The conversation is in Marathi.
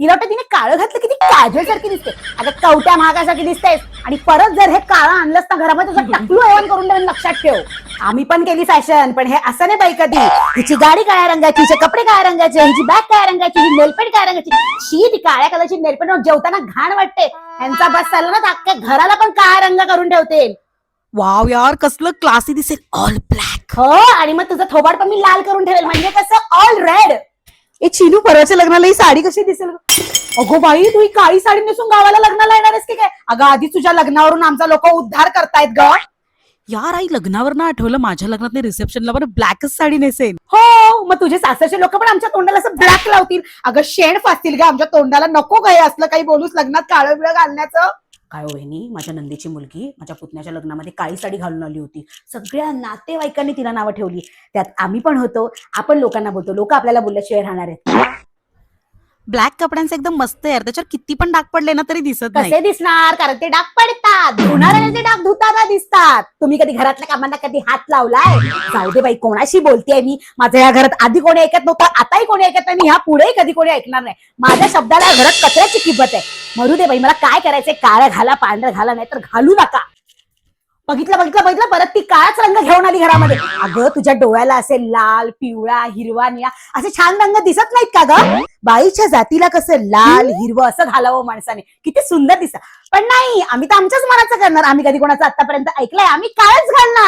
तिला वाटतं तिने काळं घातलं किती कॅज्युअल सारखी दिसते. आता कवट्या महागासाठी दिसतेस. आणि परत जर हे काळं आणलंस ना घरामध्ये तुझं टकलू एवण करून देऊन लक्षात ठेव. आम्ही पण केली फॅशन पण हे असं नाही बाई कधी. हिची गाडी काळ्या रंगाची हिचे कपडे काळ्या रंगाचे हिची बॅग काळ्या रंगाची ही नेलपेंट काळ्या रंगाची. शी ती काळ्या कलरची नेलपेंट जेवताना घाण वाटते. यांचा बस चालला ना अख्ख्या घराला पण काळा रंग करून ठेवते. वाव यार कसलं क्लासी दिसेल. ऑल ब्लॅक हो आणि मग तुझं थोबाड पण मी लाल करून ठेवेल. म्हणजे कसं? ऑल रेड ए चिनू परवाच्या लग्नाला ही साडी कशी दिसेल अगो बाई तू ही काळी साडी नेसून गावाला लग्नाला येणार आहेस की काय? अगं आधी तुझ्या लग्नावरून आमचा लोक उद्धार करतायत ग. यार आई लग्नावर ना आठवलं माझ्या लग्नात रिसेप्शनला पण ब्लॅकच साडी नेसेन. हो मग तुझे सासरचे लोक पण आमच्या तोंडाला असं ब्लॅक लावतील. अगं शेण फासतील ग आमच्या तोंडाला नको काय असलं काही बोलूस लग्नात काळं बिळं घालण्याचं. काय हो वहिनी माझ्या नंदीची मुलगी माझ्या पुतण्याच्या लग्नामध्ये काळी साडी घालून आली होती. सगळ्या नातेवाईकांनी तिला नावं ठेवली. त्यात आम्ही पण होतो आपण लोकांना बोलतो. लोक आपल्याला बोलल्याशिवाय राहणार आहेत. ब्लॅक कपड्यांचं एकदम मस्त आहे. यार त्याच्यावर किती पण डाग पडले ना तरी दिसत नाही. दिसणार? कारण ते डाग पडतात. धुणाऱ्याने ते डाग धुताना दिसतात. तुम्ही कधी घरातल्या कामांना कधी हात लावलाय? जाऊ दे बाई कोणाशी बोलतेय मी? माझ्या या घरात आधी कोणी ऐकत नव्हतं आताही कोणी ऐकत नाही. मी ह्या पुढेही कधी कोणी ऐकणार नाही. माझ्या शब्दाला घरात कचऱ्याची किंमत आहे. मरू दे बाई मला काय करायचंय? काळं घाला पांढरं घाला नाही तर घालू नका. बघितलं बघितलं बघितलं? परत ती काळाच रंग घेऊन आली घरामध्ये. अगं तुझ्या डोळ्याला असे लाल पिवळा हिरवा निळा असे छान रंग दिसत नाहीत का ग? बाईच्या जातीला कसं लाल हिरवं असं घालावं माणसाने. किती सुंदर दिसत. पण नाही आम्ही तर आमच्याच मनाचं करणार. आम्ही कधी कोणाचं आतापर्यंत ऐकलंय. आम्ही काळच घालणार.